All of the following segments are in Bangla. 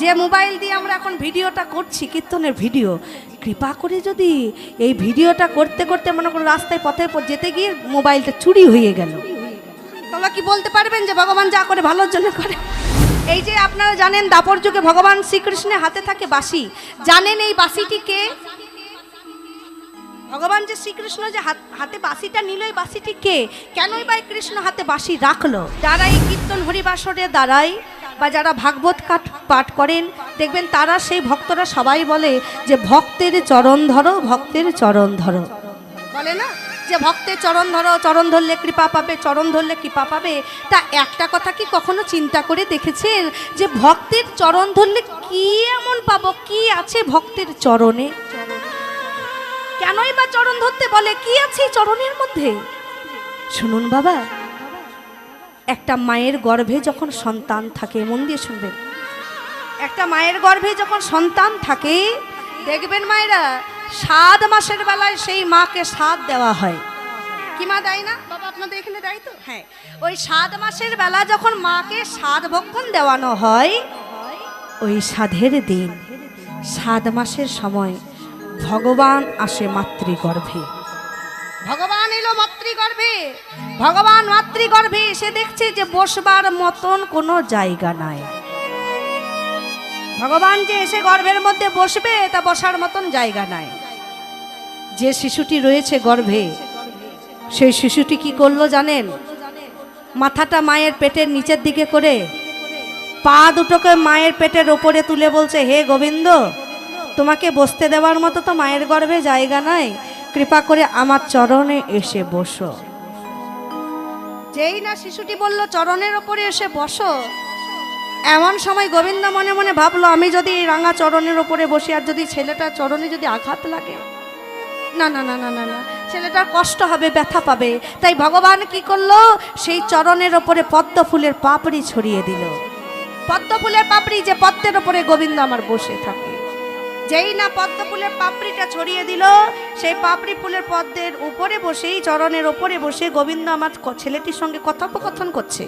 যে মোবাইল দিয়ে আমরা এখন ভিডিওটা করছি, কীর্তনের ভিডিও, কৃপা করে যদি এই ভিডিওটা করতে করতে মনে করো রাস্তায় পথে যেতে গিয়ে মোবাইলটা চুরি হয়ে গেল। তোমরা কি বলতে পারবেন যে ভগবান যা করে ভালোর জন্য করে? এই যে আপনারা জানেন দাপর যুগে ভগবান শ্রীকৃষ্ণের হাতে থাকে বাঁশি। জানেন এই বাঁশিটি কে? ভগবান যে শ্রীকৃষ্ণ যে হাতে বাঁশিটা নিল, এই বাঁশিটি কে? কেনই বা কৃষ্ণ হাতে বাঁশি রাখল? যারা এই কীর্তন হরিবাসরে দাঁড়ায় বা যারা ভাগবত কাঠ পাঠ করেন, দেখবেন তারা সেই ভক্তরা সবাই বলে যে, ভক্তের চরণ ধরো, ভক্তের চরণ ধরো। বলে না? যে, ভক্তের চরণ ধরো, চরণ ধরলে কৃপা পাবে, চরণ ধরলে কৃপা পাবে। তা একটা কথা কি কখনো চিন্তা করে দেখেছেন? যে, ভক্তের চরণ ধরলে কি এমন পাবো? কি আছে ভক্তের চরণে? কেনই বা চরণ ধরতে বলে? কি আছে চরণের মধ্যে? শুনুন বাবা একটা মায়ের গর্ভে যখন সন্তান থাকে মন দিয়ে শুনবেন। একটা মায়ের গর্ভে যখন সন্তান থাকে দেখবেন মায়েরা সাত মাসের বেলায় সেই মাকে সাত দেওয়া হয়। কি মা দেয় না? বাবা আপনাদের এখানে দেয় তো? হ্যাঁ ওই সাত মাসের বেলা যখন মাকে সাত ভক্ষণ দেওয়ানো হয় ওই সাধের দিন সাত মাসের সময় ভগবান আসে মাতৃগর্ভে। ভগবান এলো মাতৃগর্ভে। ভগবান মাতৃগর্ভে এসে দেখছে যে বসবার মতন কোনো জায়গা নাই। ভগবান যে এসে গর্ভের মধ্যে বসবে, তা বসার মতন জায়গা নাই। যে শিশুটি রয়েছে গর্ভে, সেই শিশুটি কি করল জানেন? মাথাটা মায়ের পেটের নিচের দিকে করে, পা দুটোকে মায়ের পেটের ওপরে তুলে বলছে, হে গোবিন্দ, তোমাকে বসতে দেওয়ার মতো তো মায়ের গর্ভে জায়গা নাই। কৃপা করে আমার চরণে এসে বসো। যেই না শিশুটি বলল, চরণের ওপরে এসে বসো। এমন সময় গোবিন্দ মনে মনে ভাবলো, আমি যদি এই রাঙা চরণের ওপরে বসি, আর যদি ছেলেটার চরণে যদি আঘাত লাগে? না না না না না না। ছেলেটার কষ্ট হবে, ব্যথা পাবে। তাই ভগবান কি করল? সেই চরণের ওপরে পদ্ম ফুলের পাপড়ি ছড়িয়ে দিল। পদ্ম ফুলের পাপড়ি যে পদ্মের ওপরে গোবিন্দ আমার বসে থাকে। যেই না পদ্ম ফুলের পাপড়িটা ছড়িয়ে দিল, সেই পাপড়ি ফুলের পদ্মের উপরে বসেই, চরণের ওপরে বসে গোবিন্দ আমার ছেলেটির সঙ্গে কথোপকথন করছে,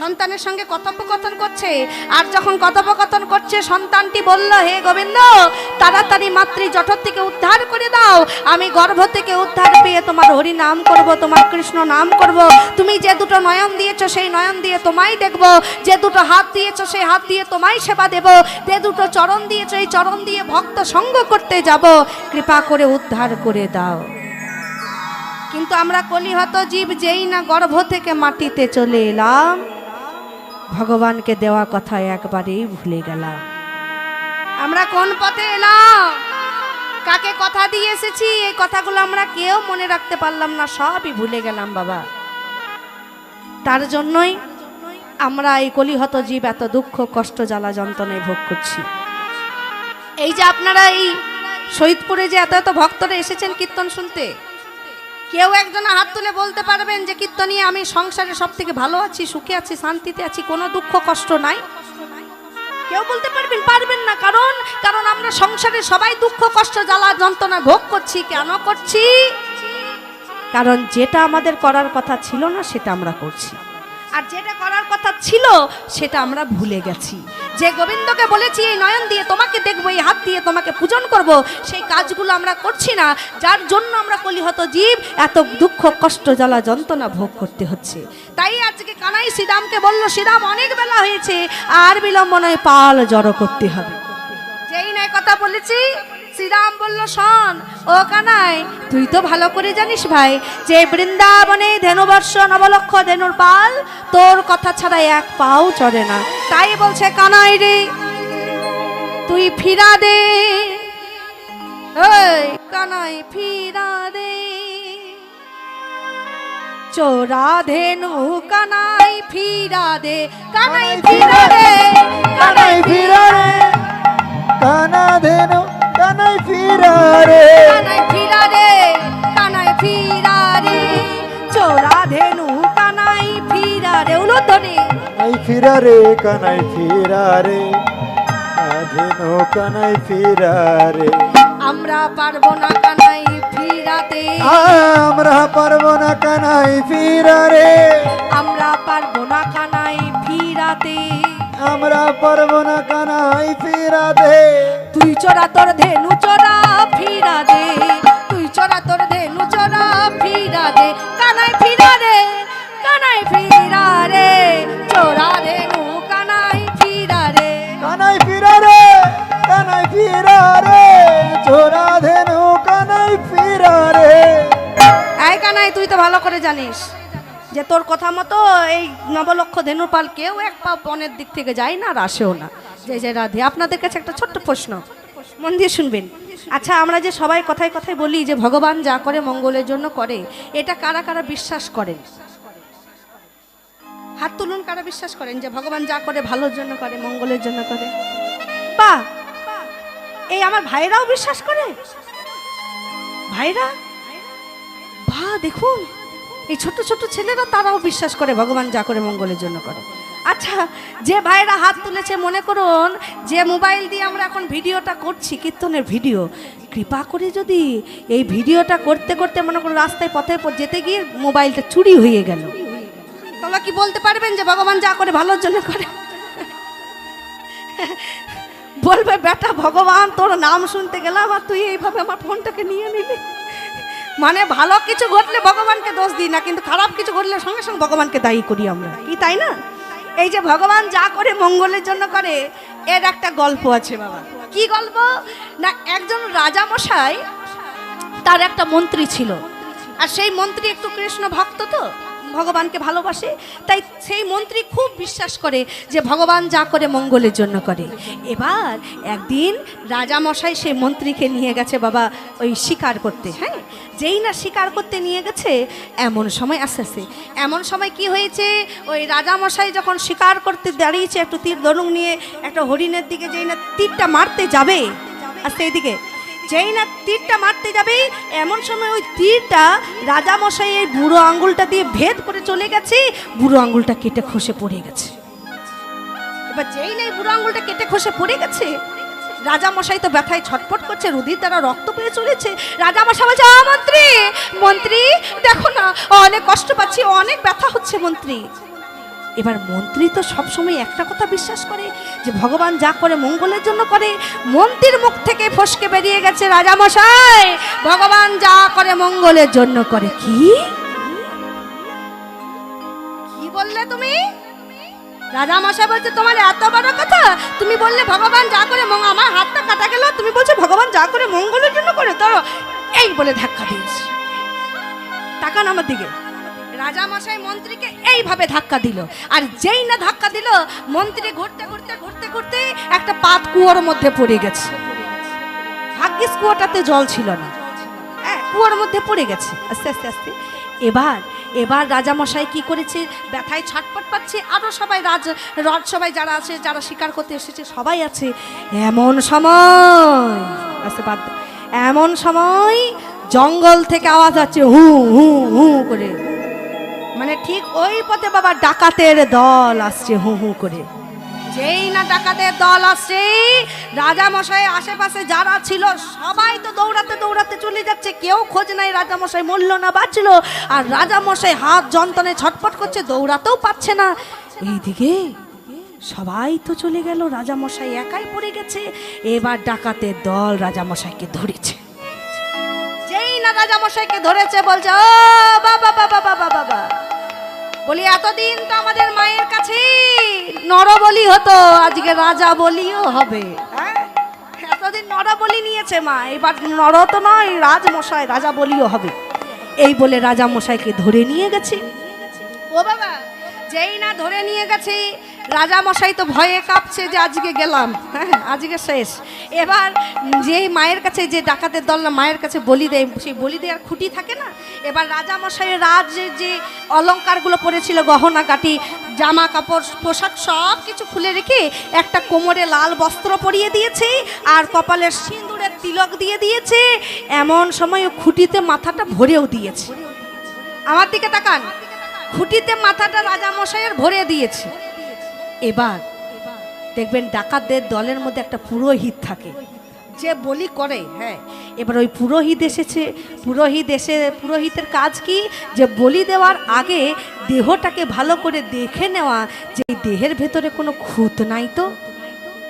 সন্তানের সঙ্গে কথোপকথন করছে। আর যখন কথোপকথন করছে, সন্তানটি বলল, হে গোবিন্দ, তাড়াতাড়ি মাতৃ জঠর থেকে উদ্ধার করে দাও। আমি গর্ভ থেকে উদ্ধার পেয়ে তোমার হরি নাম করব, তোমার কৃষ্ণ নাম করব। তুমি যে দুটো নয়ন দিয়েছ সেই নয়ন দিয়ে তোমায় দেখব। যে দুটো হাত দিয়েছ, সেই হাত দিয়ে তোমায় সেবা দেব। যে দুটো চরণ দিয়েছ, এই চরণ দিয়ে ভক্ত সঙ্গ করতে যাব। কৃপা করে উদ্ধার করে দাও। কিন্তু আমরা কলিহত জীব যেই না গর্ভ থেকে মাটিতে চলে এলাম। ভগবানকে দেওয়া কথা একবারেই ভুলে গেলাম। আমরা কোন পথে এলাম? কাকে কথা দিয়ে এসেছি? এই কথাগুলো আমরা কেউ মনে রাখতে পারলাম না, সবই ভুলে গেলাম বাবা। তার জন্যই আমরা এই কলিহত জীব এত দুঃখ, কষ্ট, জ্বালা, যন্ত্রণায় ভোগ করছি। এই যে আপনারা এই শহীদপুরে যে এত এত ভক্তরা এসেছেন কীর্তন শুনতে, কেউ একজন হাত তুলে বলতে পারবেন যে কীর্তনিয়ে আমি সংসারে সব থেকে ভালো আছি, সুখে আছি, শান্তিতে আছি, কোনো দুঃখ, কষ্ট নাই। কেউ বলতে পারবেন পারবেন না। কারণ কারণ আমরা সংসারে সবাই দুঃখ, কষ্ট, জ্বালা যন্ত্রণা ভোগ করছি। কেন করছি? কারণ যেটা আমাদের করার কথা ছিল না, সেটা আমরা করছি। আর যেটা করার কথা ছিল, সেটা আমরা ভুলে গেছি। যে গোবিন্দকে বলেছি, এই নয়ন দিয়ে তোমাকে দেখব, এই হাত দিয়ে তোমাকে পূজন করব, সেই কাজগুলো আমরা করছি না। যার জন্য আমরা কলিহত জীব, এত দুঃখ, কষ্ট, জ্বালা, যন্ত্রণা ভোগ করতে হচ্ছে। তাই আজকে কানাই শ্রীরামকে বলল শ্রীরাম অনেক বেলা হয়েছে, আর বিলম্ব নয়, পাল জড়ো করতে হবে। যেই নয় কথা বলেছি শ্রীরাম বলল, শোন, ও কানাই, তুই তো ভালো করে জানিস ভাই, যে বৃন্দাবনে ধেনুবর্ষ নবলক্ষ ধেনুর পাল তোর কথা ছাড়া এক পাও চড়ে না। তাই বলছে, কানাই রে, তুই ফিরা দে। কানাই, ফিরা দে। চোরা ধেনু কানাই, ফিরা দে, কানাই, ফিরা দে। কানাই, ফিরা দে, কানা ধেনু কানাই ফিরা রে। কানাই ফিরা রে কানাই ফিরা রে। চোরা ধেনু কানাই ফিরা রে উলুধ্বনি কানাই ফিরা রে কানাই ফিরা রে। ধেনু কানাই ফিরা রে। আমরা পারব না কানাই ফিরাতে। আমরা পারব না কানাই ফিরা রে। আমরা পারব না কানাই ফিরাতে। আমরা পারব না কানাই ফিরা দে। তুই চোরা তোর ধেনু চোরা ফিরা দে। তুই চোরা তোর ধেনু চোরা ফিরা দে। কানাই ফিরা রে কানাই ফিরা রে। চোরা ধেনু কানাই ফিরা রে। কানাই ফিরা রে কানাই ফিরা রে। চোরা ধেনু কানাই ফিরা রে। এই কানাই তুই তো ভালো করে জানিস। যে তোর কথা মতো এই নবলক্ষ ধেনুপাল কেউ এক পা বনের দিক থেকে যায় না আর আসেও না। যে যে রাধে। আপনাদের কাছে একটা ছোট্ট প্রশ্ন। মন দিয়ে শুনবেন। আচ্ছা আমরা যে সবাই কথায় কথায় বলি যে ভগবান যা করে মঙ্গলের জন্য করে, এটা কারা কারা বিশ্বাস করেন? হাত তুলুন, কারা বিশ্বাস করেন যে ভগবান যা করে ভালোর জন্য করে, মঙ্গলের জন্য করে? বা, এই আমার ভাইরাও বিশ্বাস করে? ভাইরা বা, দেখুন। এই ছোট ছোট ছেলেরা তারাও বিশ্বাস করে, ভগবান যা করে মঙ্গলের জন্য করে। আচ্ছা যে ভাইরা হাত তুলেছে, মনে করুন, যে মোবাইল দিয়ে আমরা এখন ভিডিওটা করছি, কীর্তনের ভিডিও, কৃপা করে যদি এই ভিডিওটা করতে করতে মনে করুন রাস্তায় পথে প- যেতে গিয়ে মোবাইলটা চুরি হয়ে গেল। তোমরা কি বলতে পারবেন যে ভগবান যা করে ভালোর জন্য করে? বলবে, বেটা ভগবান, তোর নাম শুনতে গেলাম আর তুই এইভাবে আমার ফোনটাকে নিয়ে নিবি মানে ভালো কিছু ঘটলে ভগবানকে দোষ দিই না, কিন্তু খারাপ কিছু ঘটলে সঙ্গে সঙ্গে ভগবানকে দায়ী করি আমরা। কি তাই না? এই যে ভগবান যা করে মঙ্গলের জন্য করে, এর একটা গল্প আছে বাবা। কি গল্প? না, একজন রাজা মশাই তার একটা মন্ত্রী ছিল। আর সেই মন্ত্রী একটু কৃষ্ণ ভক্ত তো ভগবানকে ভালোবাসে, তাই সেই মন্ত্রী খুব বিশ্বাস করে যে ভগবান যা করে মঙ্গলের জন্য করে। এবার একদিন রাজামশাই সেই মন্ত্রীকে নিয়ে গেছে বাবা ওই শিকার করতে হ্যাঁ? যেই না শিকার করতে নিয়ে গেছে, এমন সময় আস্তে আস্তে, এমন সময় কি হয়েছে? ওই রাজামশাই যখন শিকার করতে দাঁড়িয়েছে, একটু তীর ধনুক নিয়ে একটা হরিণের দিকে যেই না তীরটা মারতে যাবে, আস্তে এইদিকে যেই না তীরটা মারতে যাবে এমন সময় ওই তীরটা রাজামশাই এই বুড়ো আঙ্গুলটা দিয়ে ভেদ করে চলে গেছে বুড়ো আঙ্গুলটা কেটে খসে পড়ে গেছে। এবার যেই না এই বুড়ো আঙ্গুলটা কেটে খসে পড়ে গেছে রাজামশাই তো ব্যথায় ছটপট করছে রুধির দ্বারা রক্ত পেয়ে চলেছে। রাজামশাই বলছে "আ, মন্ত্রী মন্ত্রী দেখো না অনেক কষ্ট পাচ্ছি অনেক ব্যথা হচ্ছে মন্ত্রী। এবার মন্ত্রী তো সবসময় একটা কথা বিশ্বাস করে, যে ভগবান যা করে মঙ্গলের জন্য করে, মন্ত্রীর মুখ থেকে ফসকে বেরিয়ে গেছে রাজামশাই। ভগবান যা করে মঙ্গলের জন্য করে। কি? কি বললে তুমি? রাজামশাই বলছে, তোমার এত বড় কথা? তুমি বললে ভগবান যা করে আমার হাতটা কাটা গেল, তুমি বলছো, ভগবান যা করে মঙ্গলের জন্য করে তো এই বলে ধাক্কা দিয়েছে। তাকান আমার দিকে। রাজামশাই মন্ত্রীকে এইভাবে ধাক্কা দিল। আর যেই না ধাক্কা দিল, মন্ত্রী ঘুরতে ঘুরতে ঘুরতে ঘুরতে একটা পাত কুয়োর মধ্যে পড়ে গেছে। ভাগ্যিস কুয়োটাতে জল ছিল না। হ্যাঁ কুয়োর মধ্যে পড়ে গেছে। আস্তে আস্তে আস্তে। এবার এবার রাজামশাই কি করেছে? ব্যথায় ছটপট পাচ্ছে। আরও সবাই রাজ রাজ সবাই যারা আছে, যারা শিকার করতে এসেছে, সবাই আছে। এমন সময়, আস্তে, বাদ এমন সময় জঙ্গল থেকে আওয়াজ আছে হু হু হু করে। মানে ঠিক ওই পথে বাবা ডাকাতের দল আসছে, হু হু করে। যেই না ডাকাতের দল আসছে রাজা মশাই আশেপাশে যারা ছিল, সবাই তো দৌড়াতে দৌড়াতে চলে যাচ্ছে। কেউ খোঁজ নাই রাজা মশাই মরল না, বাঁচল। আর রাজা মশাই হাত যন্ত্রণে ছটপট করছে, দৌড়াতেও পারছে না। এইদিকে সবাই তো চলে গেল রাজা মশাই একাই পড়ে গেছে। এবার ডাকাতের দল রাজা মশাইকে ধরেছে। যেই না রাজা মশাইকে ধরেছে, বলছে, ও, বাবা বাবা বলি এতদিন তো আমাদের মায়ের কাছে নরবলি হতো আজকে রাজা বলিও হবে। এতদিন এতদিন নরবলি নিয়েছে মা এবার নর তো নয় রাজমশাই রাজা বলিও হবে। এই বলে রাজা মশাইকে ধরে নিয়ে গেছে। ও বাবা যেই না ধরে নিয়ে গেছে রাজা মশাই তো ভয়ে কাঁপছে যে আজকে গেলাম। হ্যাঁ আজকে শেষ। এবার যেই মায়ের কাছে যে ডাকাতের দল না মায়ের কাছে বলি দেয়, সেই বলি দেওয়ার খুঁটি থাকে না? এবার রাজা মশাই রাজের যে অলঙ্কারগুলো পরেছিল, গহনা কাটি জামা, কাপড়, পোশাক সব কিছু খুলে রেখে একটা কোমরে লাল বস্ত্র পরিয়ে দিয়েছে আর কপালের সিঁদুরের তিলক দিয়ে দিয়েছে। এমন সময় খুঁটিতে মাথাটা ভরেও দিয়েছে। আমার দিকে তাকান। খুঁটিতে মাথাটা রাজা মশাইয়ের ভরে দিয়েছে। এবার দেখবেন ডাকাতদের দলের মধ্যে একটা পুরোহিত থাকে। যে বলি করে হ্যাঁ এবার ওই পুরোহিত এসেছে। পুরোহিত এসে, পুরোহিতের কাজ কি? যে বলি দেওয়ার আগে দেহটাকে ভালো করে দেখে নেওয়া, যে দেহের ভেতরে কোনো খুঁত নাই তো?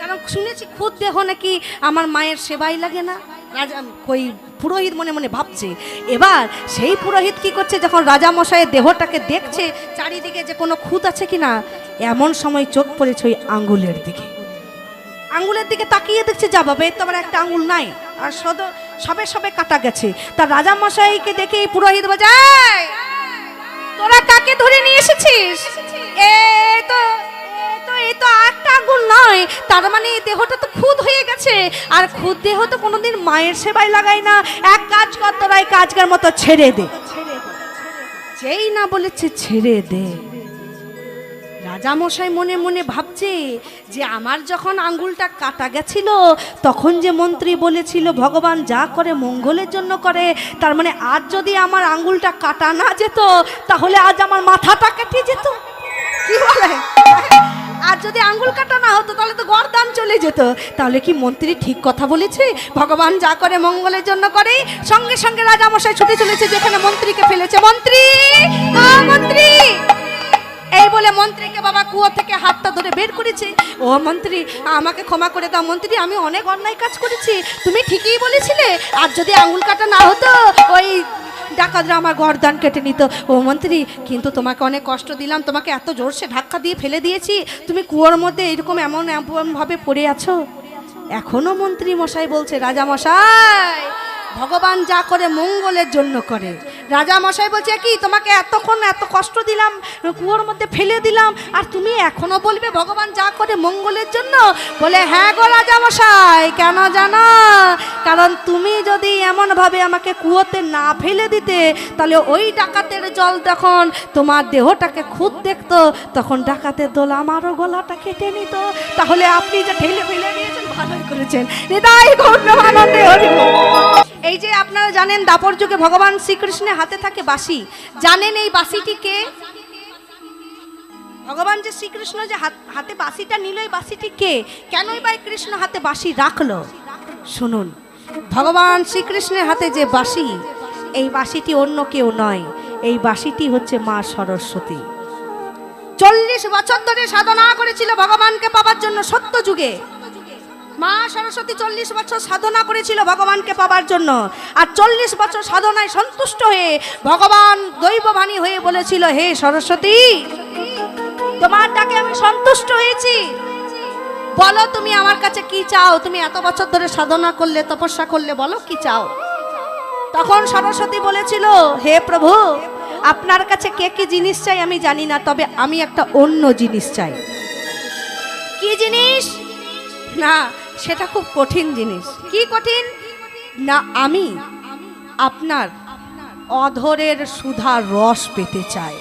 কারণ শুনেছি খুদ দেহ নাকি আমার মায়ের সেবাই লাগে না। রাজা, ওই পুরোহিত মনে মনে ভাবছে। এবার সেই পুরোহিত কি করছে, যখন রাজা মশাইয়ের দেহটাকে দেখছে, চারিদিকে যে কোনো খুঁত আছে কি না এমন সময় চোখ পড়েছে ওই আঙ্গুলের দিকে। আঙ্গুলের দিকে তাকিয়ে দেখছে, যা বাবা, এর তো আমার একটা আঙ্গুল নাই। আর সদ, সবে সবে কাটা গেছে। তা রাজা মশাইকে দেখে এই পুরোহিত বাজায় তোরা কাকে ধরে নিয়ে এসেছিস? এই তো এই তো নয়। তার মানে দেহটা তো খুদ হয়ে গেছে। আর খুদ দেহ তো কোনোদিন মায়ের সেবায় লাগাই না। এক কাজ কর তোরা এই কাজকার মতো ছেড়ে দে। যেই না বলেছে ছেড়ে দে। রাজামশাই মনে মনে ভাবছে যে আমার যখন আঙ্গুলটা কাটা গেছিল, তখন যে মন্ত্রী বলেছিল, ভগবান যা করে মঙ্গলের জন্য করে। তার মানে আজ যদি আমার আঙ্গুলটা কাটা না যেত, তাহলে আজ আমার মাথাটা কেটে যেত। কি বলে? আর যদি আঙ্গুল কাটা না হতো, তাহলে তো গরদান চলে যেত। তাহলে কি মন্ত্রী ঠিক কথা বলেছে? ভগবান যা করে মঙ্গলের জন্য করে। সঙ্গে সঙ্গে রাজামশাই ছুটে চলেছে, যেখানে মন্ত্রীকে ফেলেছে। মন্ত্রী! মন্ত্রী! এই বলে মন্ত্রীকে বাবা কুয়ো থেকে হাতটা ধরে বের করেছে। ও মন্ত্রী, আমাকে ক্ষমা করে দাও। মন্ত্রী, আমি অনেক অন্যায় কাজ করেছি। তুমি ঠিকই বলেছিলে। আর যদি আঙুল কাটা না হতো, ওই ডাকাতরা আমার গরদান কেটে নিত। ও মন্ত্রী, কিন্তু তোমাকে অনেক কষ্ট দিলাম, তোমাকে এত জোরসে ধাক্কা দিয়ে ফেলে দিয়েছি। তুমি কুয়োর মধ্যে এরকম এমন এমনভাবে পড়ে আছো? এখনও মন্ত্রী মশাই বলছে, রাজা মশাই ভগবান যা করে মঙ্গলের জন্য করে। রাজা মশাই বলছে, কি, তোমাকে এতক্ষণ এত কষ্ট দিলাম, কুয়োর মধ্যে ফেলে দিলাম, আর তুমি এখনও বলবে ভগবান যা করে মঙ্গলের জন্য? বলে হ্যাঁ গো রাজা মশাই কেন জানো? কারণ তুমি যদি এমনভাবে আমাকে কুয়োতে না ফেলে দিতে, তাহলে ওই ডাকাতের জল তখন তোমার দেহটাকে খুদ দেখতো, তখন ডাকাতের দোল আমারও গলাটা কেটে নিত। তাহলে আপনি যে ঠেলে ফেলে দিয়েছেন, ভালোই করেছেন। হৃদয় গৌরবানন্দে হরিব এই যে আপনারা জানেন দাপর যুগে ভগবান শ্রীকৃষ্ণের হাতে থাকে বাঁশি। জানেন এই বাঁশিটি কে? ভগবান যে শ্রীকৃষ্ণ যে হাত- বাঁশিটা নিল, এই বাঁশিটি কে? কেনই বা কৃষ্ণ হাতে বাঁশি রাখল? শুনুন। ভগবান শ্রীকৃষ্ণের হাতে যে বাঁশি, এই বাঁশিটি অন্য কেউ নয়, এই বাঁশিটি হচ্ছে মা সরস্বতী। চল্লিশ বছর ধরে সাধনা করেছিল ভগবানকে পাবার জন্য সত্য যুগে মা সরস্বতী চল্লিশ বছর সাধনা করেছিল ভগবানকে পাবার জন্য। আর চল্লিশ বছর সাধনায় সন্তুষ্ট হয়ে ভগবান দৈববাণী হয়ে বলেছিল হে সরস্বতী তোমার ডাকে আমি সন্তুষ্ট হয়েছি। বলো তুমি আমার কাছে কি চাও? তুমি এত বছর ধরে সাধনা করলে তপস্যা করলে বলো কি চাও? তখন সরস্বতী বলেছিল হে প্রভু আপনার কাছে কে কি জিনিস চাই আমি জানি না তবে আমি একটা অন্য জিনিস চাই। কি জিনিস? না সেটা খুব কঠিন জিনিস। কি কঠিন? না, আমি আপনার অধরের সুধা রস পেতে চাই।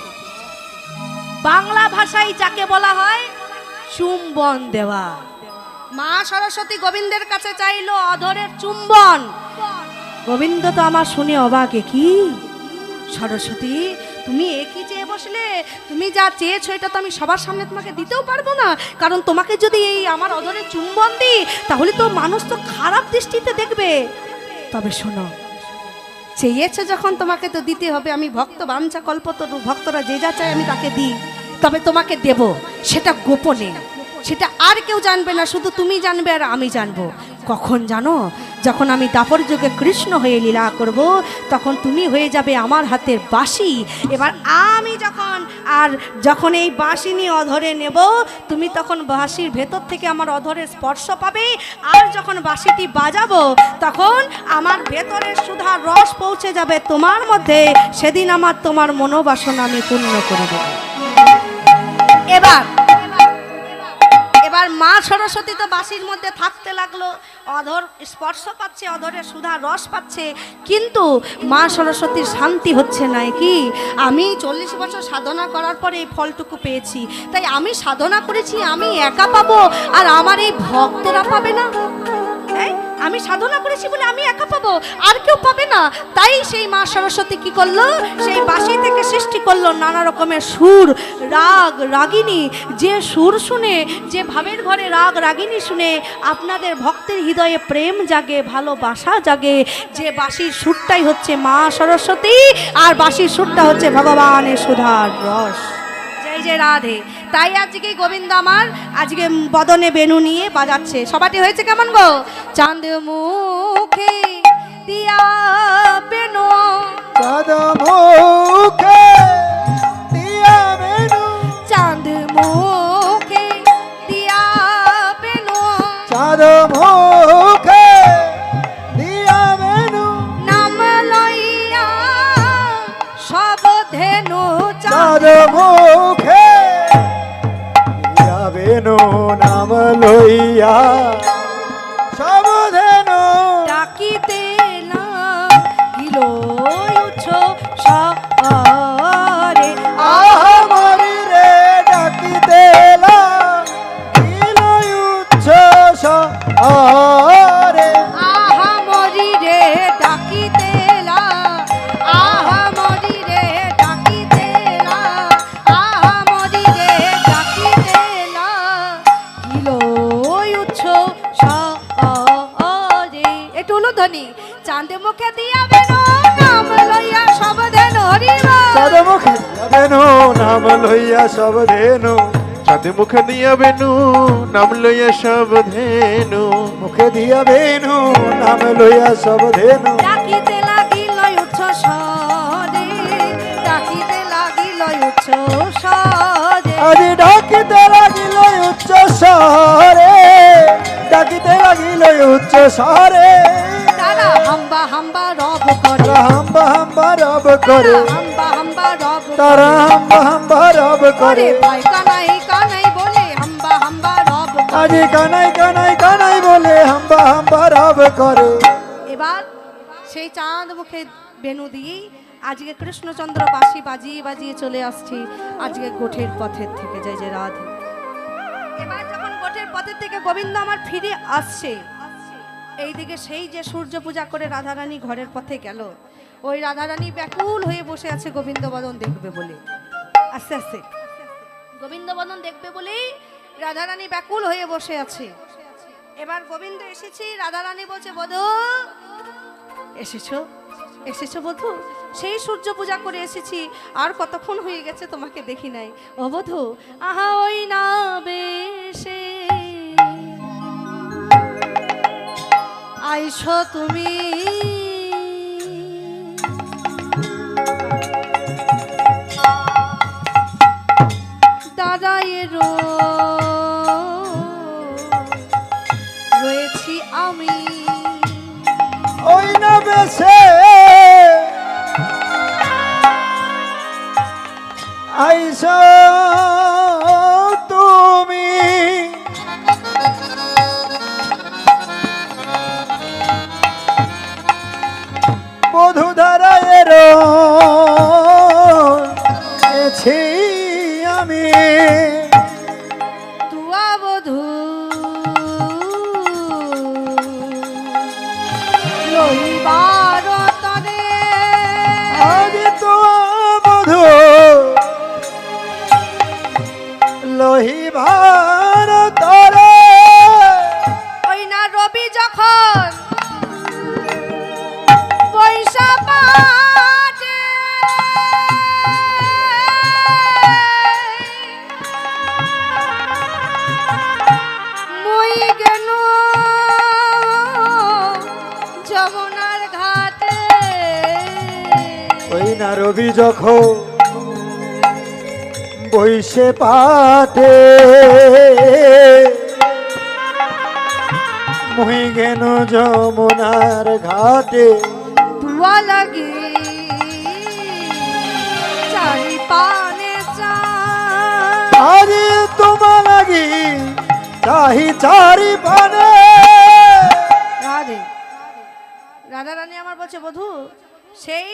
বাংলা ভাষায় যাকে বলা হয় চুম্বন দেওয়া। মা সরস্বতী গোবিন্দের কাছে চাইলো অধরের চুম্বন। গোবিন্দ তো আমার শুনে অবাকে, কি? সরস্বতী তুমি একই চেয়ে বসলে, তুমি যা চেয়েছো এটা তো আমি সবার সামনে তোমাকে দিতেও পারব না। কারণ তোমাকে যদি এই আমার অধরে চুম্বন দিই, তাহলে তো মানুষ তো খারাপ দৃষ্টিতে দেখবে। তবে শোনো, চেয়েছে যখন তোমাকে তো দিতে হবে, আমি ভক্ত বাঞ্ছা কল্পতরু ভক্তরা যে যা চায় আমি তাকে দিই। তবে তোমাকে দেব, সেটা গোপনে। সেটা আর কেউ জানবে না, শুধু তুমি জানবে আর আমি জানব। কখন জানো? যখন আমি দাপর যুগে কৃষ্ণ হয়ে লীলা করব, তখন তুমি হয়ে যাবে আমার হাতের বাঁশি। এবার আমি যখন আর যখন এই বাঁশি নিয়ে অধরে নেব, তুমি তখন বাঁশির ভেতর থেকে আমার অধরে স্পর্শ পাবে। আর যখন বাঁশিটি বাজাবো, তখন আমার ভেতরের সুধা রস পৌঁছে যাবে তোমার মধ্যে। সেদিন আমার তোমার মনোবাসনা আমি পূর্ণ করে দেব। এবার মা সরস্বতী তো বাসির মধ্যে থাকতে লাগল। অধর স্পর্শ পাচ্ছে, অধরের সুধা রস পাচ্ছে, কিন্তু মা সরস্বতীর শান্তি হচ্ছে না কি? আমি চল্লিশ বছর সাধনা করার পরে এই ফলটুকু পেয়েছি। তাই আমি সাধনা করেছি, আমি একা পাবো, আর আমার এই ভক্তরা পাবে না। আমি সাধনা করেছি বলে আমি একা পাবো, আর কেউ পাবে না। তাই সেই মা সরস্বতী কি করল? সেই বাঁশি থেকে সৃষ্টি করল নানা রকমের সুর, রাগ, রাগিনী। যে সুর শুনে, যে ভাবের ঘরে রাগ, রাগিনী শুনে আপনাদের ভক্তের হৃদয়ে প্রেম জাগে, ভালোবাসা জাগে। যে বাঁশির সুরটাই হচ্ছে মা সরস্বতী, আর বাঁশির সুরটা হচ্ছে ভগবানের সুধার রস। জয় যে রাধে, তাই আজকে গোবিন্দ আমার আজকে বদনে বেনু নিয়ে বাজাচ্ছে। সবাটি হয়েছে কেমন গো? চাঁদ মুখে দিয়া বেনু ধ্বনি চাঁদে মুখে দিয়া বেন নাম লইয়া সব দেন হরিবা চাঁদ মুখে দিয়া বেনু নাম লইয়া সবধেনু চাঁদে মুখে দিয়া বেনু নাম লইয়া সব ধেনু মুখে দিয়া বেনু নাম লইয়া সবধেনু ডাকিতে লাগিল উচ্চ সরে ডাকিতে লাগিল উচ্চ সরে। আজি ডাকিতে লাগিল উচ্চ স্বরে ডাকিতে লাগিল উচ্চ হাম্বা রব করে হাম্বা হাম্বা রব করে। হাম্বা হাম্বা রব তারা হাম্বা হাম্বা রব করে। করে ভাই কানাই কানাই বলে হাম্বা হাম্বা রব আজি কানাই কানাই কানাই বলে হাম্বা হাম্বা রব করে। এবার সেই চাঁদ মুখে বেনু দিয়েই আজকে কৃষ্ণচন্দ্র বাঁশি বাজিয়ে বাজিয়ে চলে আসছি আজকে গোঠের পথের থেকে। জয় যে রাধে। এবার যখন গোঠের পথের থেকে গোবিন্দ আমার ফিরে আসছে এইদিকে সেই যে সূর্য পূজা করে রাধারানী ঘরের পথে গেল, ওই রাধারানী ব্যাকুল হয়ে বসে আছে গোবিন্দবদন দেখবে বলে। আস্তে আস্তে। গোবিন্দবদন দেখবে বলেই রাধারানী ব্যাকুল হয়ে বসে আছে। এবার গোবিন্দ এসেছি, রাধারানী বলছে, বধূ, এসেছ? এসেছ বধূ? সেই সূর্য পূজা করে এসেছি, আর কতক্ষণ হয়ে গেছে তোমাকে দেখি নাই? ও বধূ, আহা, ওই না বেশে আইছো তুমি? রো রয়েছি আমি। ওই না বেশে আইস। রবি যখন বৈশে পাটে মুই গেন যমুনার ঘাটে তুয়া লাগে। চারি পানে আরে তোমা লাগি চাহি চারি পানে রাধে। রাধা রানী আমার বলছে বধু সেই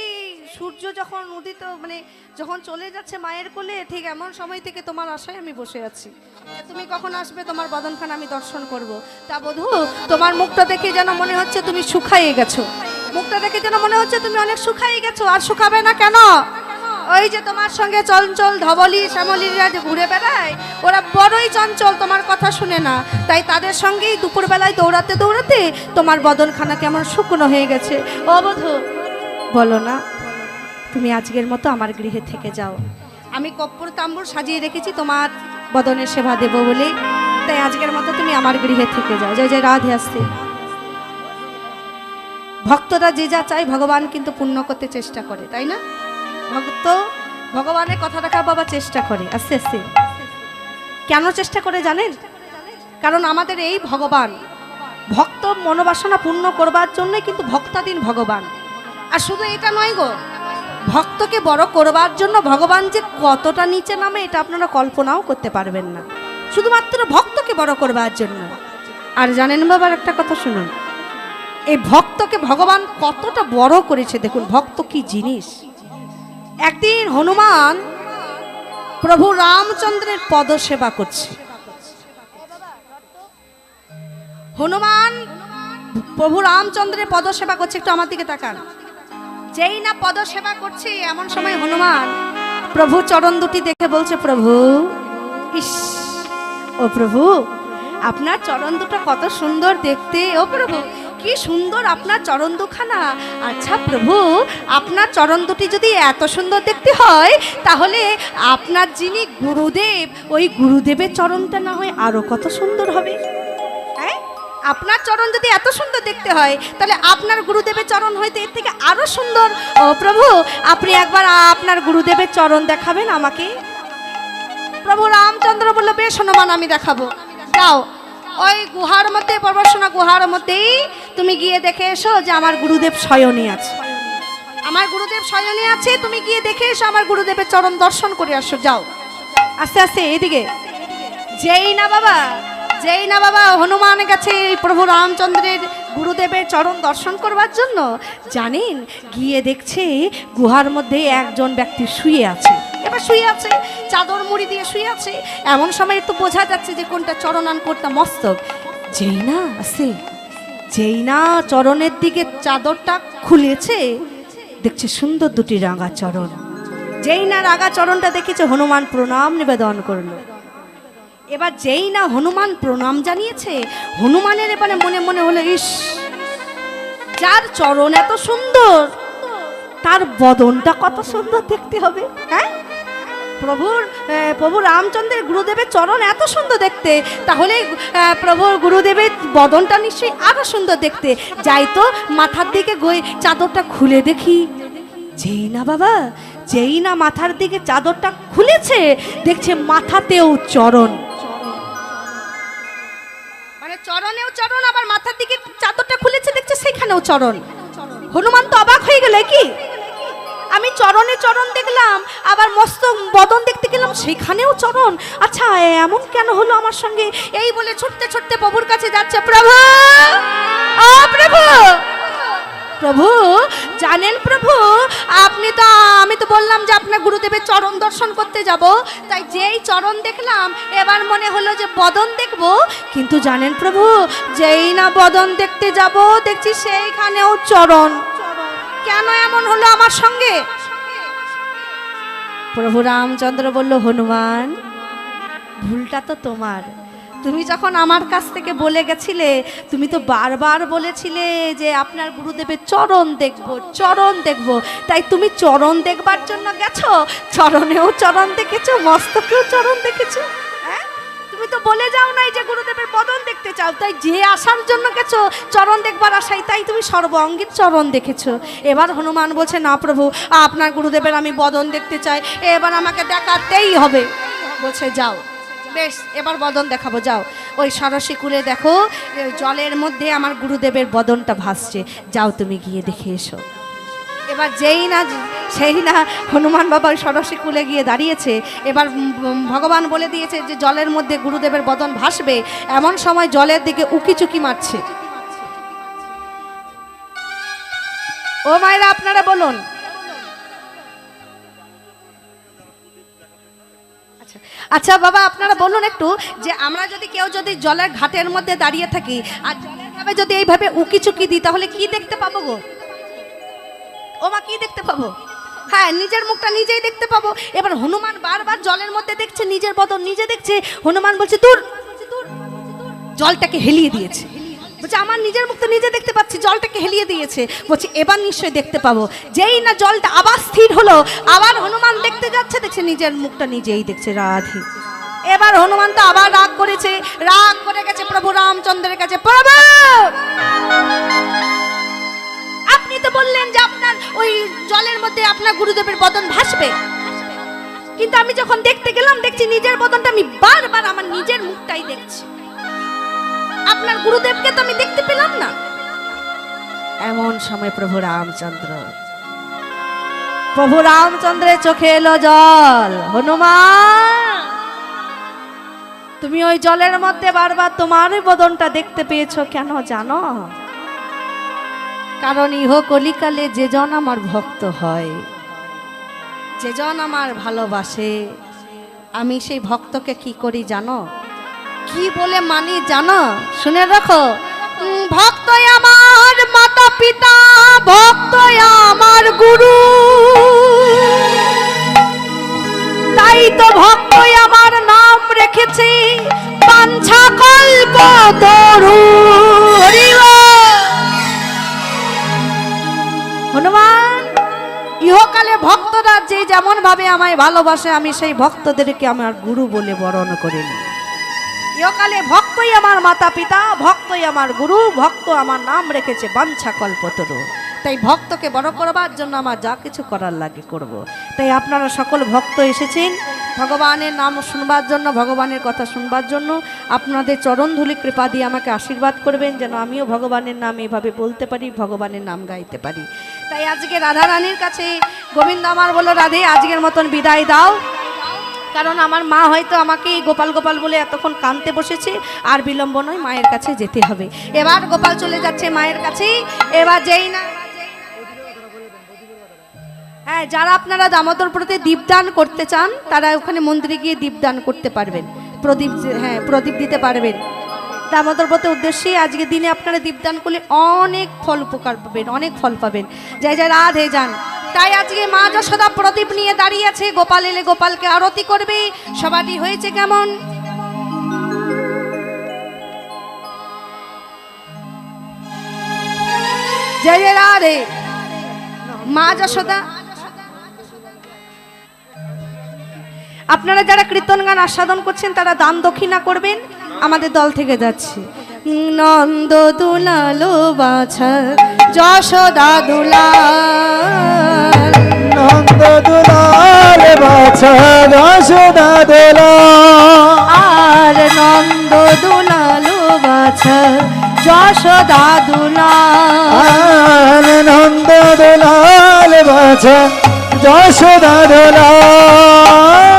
সূর্য যখন উদিত মানে যখন চলে যাচ্ছে মায়ের কোলে, ঠিক এমন সময় থেকে তোমার আশায় আমি বসে আছি। তুমি কখন আসবে, তোমার বদনখানা আমি দর্শন করব। তা বধু, তোমার মুখটা দেখে যেন মনে হচ্ছে তুমি শুকাইয়ে গেছো। মুখটা দেখে যেন মনে হচ্ছে তুমি অনেক শুকাইয়ে গেছো, আর শুকাবে না কেন? ওই যে তোমার সঙ্গে চঞ্চল, ধবলি, শ্যামলিরা যে ঘুরে বেড়ায়, ওরা বড়ই চঞ্চল, তোমার কথা শুনে না। তাই তাদের সঙ্গেই দুপুরবেলায় দৌড়াতে দৌড়াতে তোমার বদনখানা কেমন শুকনো হয়ে গেছে। ও বধু, বলো না। তুমি আজকের মতো আমার গৃহে থেকে যাও। আমি কপ্পর তাম্বুর সাজিয়ে রেখেছি, তোমার বদনের সেবা দেব বলে। তাই আজকের মতো তুমি আমার গৃহে থেকে যাও। জয় জয় রাধে আসতে। ভক্তরা যে যা চায় ভগবান কিন্তু পূর্ণ করতে চেষ্টা করে, তাই না? ভক্ত ভগবানের কথা রাখার বাবা চেষ্টা করে, আস্তে আস্তে। কেন চেষ্টা করে জানেন? কারণ আমাদের এই ভগবান, ভক্ত মনোবাসনা পূর্ণ করবার জন্যই কিন্তু ভক্তাধীন ভগবান। আর শুধু এটা নয় গো ভক্তকে বড় করবার জন্য ভগবান যে কতটা নিচে নামে, এটা আপনারা কল্পনাও করতে পারবেন না। শুধুমাত্র ভক্তকে বড় করবার জন্য। আর জানেন বাবার একটা কথা শুনুন। এই ভক্তকে ভগবান কতটা বড় করেছে, দেখুন, ভক্ত কি জিনিস। একদিন হনুমান প্রভু রামচন্দ্রের পদ সেবা করছে। হনুমান প্রভু রামচন্দ্রের পদ সেবা করছে, একটু আমার দিকে তাকান। যেই না পদ সেবা করছে, এমন সময় হনুমান, প্রভু, চরণ দুটি দেখে বলছে, প্রভু, ইস, ও প্রভু, আপনার চরণ দুটো কত সুন্দর দেখতে, ও প্রভু, কি সুন্দর আপনার চরণ দুখানা। আচ্ছা প্রভু, আপনার চরণ দুটি যদি এত সুন্দর দেখতে হয়, তাহলে আপনার যিনি গুরুদেব, ওই গুরুদেবের চরণটা না হয় আরও কত সুন্দর হবে? আপনার চরণ যদি এত সুন্দর দেখতে হয়, তাহলে আপনার গুরুদেবের চরণ হয়তো এর থেকে আরও সুন্দর। প্রভু, আপনি একবার আপনার গুরুদেবের চরণ দেখাবেন আমাকে। প্রভু রামচন্দ্র বলল, বেশ হনুমান, আমি দেখাবো। যাও। ওই গুহার মধ্যে পর্বশনা গুহার মধ্যেই তুমি গিয়ে দেখে এসো যে আমার গুরুদেব শয়নে আছে। আমার গুরুদেব শয়নে আছে, তুমি গিয়ে দেখে এসো আমার গুরুদেবের চরণ দর্শন করে আসো। যাও। আস্তে আস্তে, এদিকে। যেই না বাবা। যেই না বাবা, হনুমান গেছে প্রভু রামচন্দ্রের গুরুদেবের চরণ দর্শন করবার জন্য জানেন, গিয়ে দেখছে গুহার মধ্যে একজন ব্যক্তি শুয়ে আছে। এবার শুয়ে আছে, চাদর মুড়ি দিয়ে শুয়ে আছে। এমন সময় একটু বোঝা যাচ্ছে যে কোনটা চরণান, কোনটা মস্তক। যেই না আছে যেই না চরণের দিকে চাদরটা খুলেছে, দেখছে সুন্দর দুটি রাঙা চরণ। যেই না রাগা চরণটা দেখেছে, হনুমান প্রণাম নিবেদন করল। এবার যেই না হনুমান প্রণাম জানিয়েছে, হনুমানের এবারে মনে মনে হলো, ইস, যার চরণ এত সুন্দর, তার বদনটা কত সুন্দর দেখতে হবে হ্যাঁ? প্রভুর প্রভু রামচন্দ্রের গুরুদেবের চরণ এত সুন্দর দেখতে, তাহলে প্রভুর গুরুদেবের বদনটা নিশ্চয়ই আরও সুন্দর দেখতে। যাই তো, মাথার দিকে গই, চাদরটা খুলে দেখি। যেই না বাবা, যেই না মাথার দিকে চাদরটা খুলেছে, দেখছে মাথাতেও চরণ। চরণেও চরণ, আবার মাথার দিকে চাদরটা খুলেছে, দেখছে সেখানেও চরণ। হনুমান তো অবাক হয়ে গেল কি? আমি চরণে চরণ দেখলাম, আবার মস্ত বদন দেখতে গেলাম, সেখানেও চরণ? আচ্ছা এমন কেন হলো আমার সঙ্গে? এই বলে ছুটতে ছুটতে প্রভুর কাছে যাচ্ছে, প্রভু! প্রভু! প্রভু, জানেন প্রভু বললাম যে আপনার গুরুদেবের চরণ দর্শন করতে যাব। তাই যেই চরণ দেখলাম, এবার মনে হলো যে বদন দেখব। কিন্তু জানেন প্রভু, যেই না বদন দেখতে যাব, দেখছি সেইখানেও চরণ। কেন এমন হলো আমার সঙ্গে? প্রভু রামচন্দ্র বলল, হনুমান, ভুলটা তো তোমার। তুমি যখন আমার কাছ থেকে বলে গেছিলে, তুমি তো বারবার বলেছিলে যে আপনার গুরুদেবের চরণ দেখব চরণ দেখব। তাই তুমি চরণ দেখবার জন্য গেছো? চরণেও চরণ দেখেছ, মস্তকেও চরণ দেখেছ? হ্যাঁ? তুমি তো বলে যাও নাই যে গুরুদেবের বদন দেখতে চাও। তাই যে আসার জন্য গেছো, চরণ দেখবার আশাই তাই তুমি সর্বঙ্গীর চরণ দেখেছ। এবার হনুমান বলছে, না প্রভু, আপনার গুরুদেবের আমি বদন দেখতে চাই। এবার আমাকে দেখাতেই হবে। বলছে, যাও। বেশ, এবার বদন দেখাবো, যাও। ওই সরসী কুলে দেখো জলের মধ্যে আমার গুরুদেবের বদনটা ভাসছে। যাও তুমি গিয়ে দেখে এসো। এবার যেই না, সেই না হনুমান বাবা ওই সরসী কুলে গিয়ে দাঁড়িয়েছে, এবার ভগবান বলে দিয়েছে যে জলের মধ্যে গুরুদেবের বদন ভাসবে, এমন সময় জলের দিকে উকি চুকি মারছে। ও মায়েরা, আপনারা বলুন আচ্ছা বাবা আপনারা বলুন একটু যে আমরা যদি কেউ যদি জলের ঘাটের মধ্যে দাঁড়িয়ে থাকি আর জলের যদি এইভাবে উকি চুকি দিই তাহলে কি দেখতে পাবো গো? ও মা কি দেখতে পাবো? হ্যাঁ নিজের মুখটা নিজেই দেখতে পাবো। এবার হনুমান বারবার জলের মধ্যে দেখছে নিজের বদল নিজে দেখছে। হনুমান বলছে দূর, জলটাকে হেলিয়ে দিয়েছে। বলছে, আমার নিজের মুখ তো নিজে দেখতে পাচ্ছি, জলটাকে হেলিয়ে দিয়েছে। বলছি, এবার নিশ্চয়ই দেখতে পাবো। যেই না জলটা আবার স্থির হলো, আবার হনুমান দেখতে যাচ্ছে, দেখছে নিজের মুখটা নিজেই দেখছে রাধে। এবার হনুমান তো আবার রাগ করেছে, রাগ করে গেছে প্রভু রামচন্দ্রের কাছে, প্রভু! আপনি তো বললেন যে আপনার ওই জলের মধ্যে আপনার গুরুদেবের বদন ভাসবে। কিন্তু আমি যখন দেখতে গেলাম, দেখছি নিজের বদনটা আমি বারবার আমার নিজের মুখটাই দেখছি। আপনার গুরুদেবকে তো আমি দেখতে পেলাম না। এমন সময় প্রভু রামচন্দ্র। প্রভু রামচন্দ্রের চোখে এলো জল। হনুমান! তুমি ওই জলের মধ্যে বারবার তোমার বদনটা দেখতে পেয়েছ কেন জানো? কারণ ইহ কলিকালে যেজন আমার ভক্ত হয়, যেজন আমার ভালোবাসে। আমি সেই ভক্তকে কি করি জানো? কি বলে মানি জানো? শুনে রাখো। উম, ভক্তই আমার মাতা পিতা ভক্ত আমার গুরু। তাই তো ভক্তই আমার নাম রেখেছি পাঞ্ছা কল্প তরু। হনুমান ইহকালে ভক্তরা যে যেমন ভাবে আমায় ভালোবাসে আমি সেই ভক্তদেরকে আমার গুরু বলে বরণ করে নিই ইহকালে ভক্তই আমার মাতা পিতা ভক্তই আমার গুরু, ভক্ত আমার নাম রেখেছে বাঞ্ছা কল্পতরু। তাই ভক্তকে বড় করবার জন্য আমার যা কিছু করার লাগে করব। তাই আপনারা সকল ভক্ত এসেছেন, ভগবানের নাম শুনবার জন্য, ভগবানের কথা শুনবার জন্য, আপনাদের চরণধুলি কৃপা দিয়ে আমাকে আশীর্বাদ করবেন, যেন আমিও ভগবানের নাম এভাবে বলতে পারি, ভগবানের নাম গাইতে পারি। তাই আজকে রাধা রানীর কাছে গোবিন্দ আমার বলো রাধে, আজকের মতন বিদায় দাও। কারণ আমার মা হয়তো আমাকে গোপাল গোপাল বলে এতক্ষণ কানতে বসেছে, আর বিলম্ব নয় মায়ের কাছে যেতে হবে। এবার গোপাল চলে যাচ্ছে মায়ের কাছে, এবার যেই না হ্যাঁ যারা আপনারা দামোদর প্রতি দীপদান করতে চান, তারা ওখানে মন্দিরে গিয়ে দীপদান করতে পারবেন। প্রদীপ হ্যাঁ প্রদীপ দিতে পারবেন। দামোদর ব্রতের উদ্দেশ্যে আজকে দিনে আপনারা দীপদান করলে অনেক ফল উপকার পাবেন, অনেক ফল পাবেন। জয় জয় রাধে যান তাই আজকে মা যশোদা প্রদীপ নিয়ে দাঁড়িয়ে আছে, গোপাল এলে গোপালকে আরতি করবে। সবারই হয়েছে কেমন? জয় জয় রাধে। মা যশোদা। আপনারা যারা কীর্তন গান আস্বাদন করছেন, তারা দান দক্ষিণা করবেন। আমাদের দল থেকে যাচ্ছে। নন্দ দুলালো বাছা যশোদা দুলাল। নন্দ দুলাল বাছা যশোদা দুলাল। আর নন্দ দুলালো বাছা যশোদা দুলাল। আর নন্দ দুলাল বাছা যশোদা দুলাল।